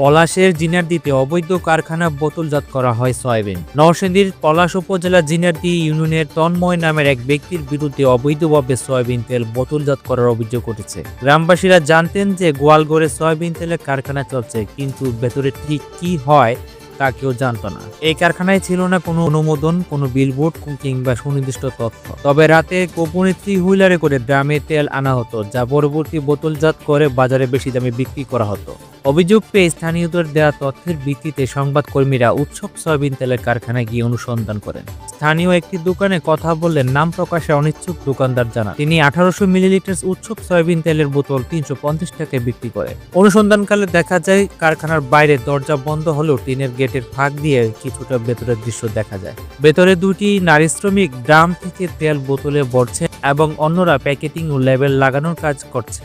পলাশের জিনারদিতে অবৈধ কারখানা বোতলজাত করা হয় সয়াবিন। নরসিংদীর পলাশ উপজেলা জিনারদি ইউনিয়নের তন্ময় নামের এক ব্যক্তির বিরুদ্ধে অবৈধভাবে সয়াবিন তেল বোতলজাত করার অভিযোগ উঠেছে। গ্রামবাসীরা জানতেন যে গোয়ালগড়ে সয়াবিন তেলের কারখানা চলছে, কিন্তু ভেতরে ঠিক কি হয় তা কেউ জানত না। এই কারখানায় ছিল না কোনো অনুমোদন, কোনো বিলবোর্ড কিংবা সুনির্দিষ্ট তথ্য। তবে রাতে গোপনে থ্রি হুইলারে করে ড্রামে তেল আনা হতো, যা পরবর্তী বোতলজাত করে বাজারে বেশি দামে বিক্রি করা হতো। অভিযোগ পেয়ে স্থানীয়দের দেওয়া তথ্যের ভিত্তিতে সংবাদকর্মীরা উৎসব সয়াবিন তেলের কারখানায় গিয়ে অনুসন্ধান করেন। স্থানীয় একটি দোকানে কথা বললেন নাম প্রকাশে অনিচ্ছুক দোকানদার জানান। তিনি আঠারোশো মিলিলিটার উৎসব সয়াবিন তেলের বোতল তিনশো পঞ্চাশ টাকায় বিক্রি করে অনুসন্ধানকালে দেখা যায়, কারখানার বাইরে দরজা বন্ধ হলেও টিনের গেটের ফাঁক দিয়ে কিছুটা ভেতরের দৃশ্য দেখা যায়। ভেতরে দুটি নারী শ্রমিক ড্রাম থেকে তেল বোতলে ভরছে এবং অন্যরা প্যাকেটিং ও লেবেল লাগানোর কাজ করছে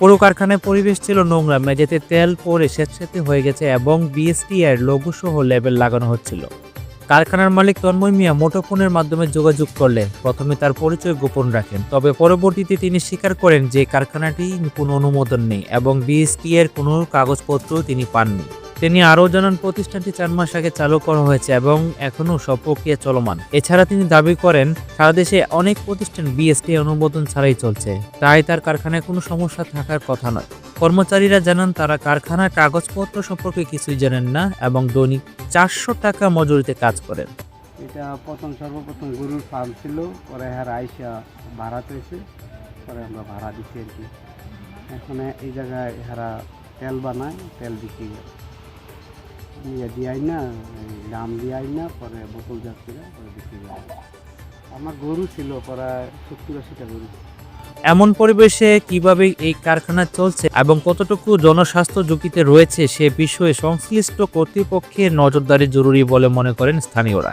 পুরো কারখানায় পরিবেশ ছিল নোংরা, মেঝেতে তেল পরে স্বেচ্ছাতে হয়ে গেছে এবং বিএসটিআইয়ের লঘুসহ লেবেল লাগানো হচ্ছিল। কারখানার মালিক তন্ময় মিয়া মুঠোফোনের মাধ্যমে যোগাযোগ করলেন। প্রথমে তার পরিচয় গোপন রাখেন, তবে পরবর্তীতে তিনি স্বীকার করেন যে কারখানাটি কোনো অনুমোদন নেই এবং বিএসটি এর কোনো কাগজপত্র তিনি পাননি। তিনি আরও জানান, প্রতিষ্ঠানটি চার মাস আগে চালু করা হয়েছে এবং এখনও সব প্রক্রিয়া চলমান। এছাড়া তিনি দাবি করেন, সারা দেশে অনেক প্রতিষ্ঠান বিএসটি অনুমোদন ছাড়াই চলছে। তাই তার কারখানায় কোনো সমস্যা থাকার কথা নয়। কর্মচারীরা জানান, তারা কারখানার কাগজপত্র সম্পর্কে কিছুই জানেন না এবং দৈনিক চারশো টাকা মজুরিতে কাজ করেন। এটা প্রথম সর্বপ্রথম গরুর ফার্ম ছিল, পরে হ্যাঁ আইসা ভাড়া পেয়েছে, পরে আমরা ভাড়া দিচ্ছি আর কি। এখন এই জায়গায় হারা তেল বানায়, তেল বিক্রি করে। নিয়ে দিয়াই না দাম দিয়াই না, পরে বোতল পরে বিক্রি করে। আমার গরু ছিল প্রায় সত্তর আশিটা গরু। এমন পরিবেশে কীভাবে এই কারখানা চলছে এবং কতটুকু জনস্বাস্থ্য ঝুঁকিতে রয়েছে সে বিষয়ে সংশ্লিষ্ট কর্তৃপক্ষের নজরদারি জরুরি বলে মনে করেন স্থানীয়রা।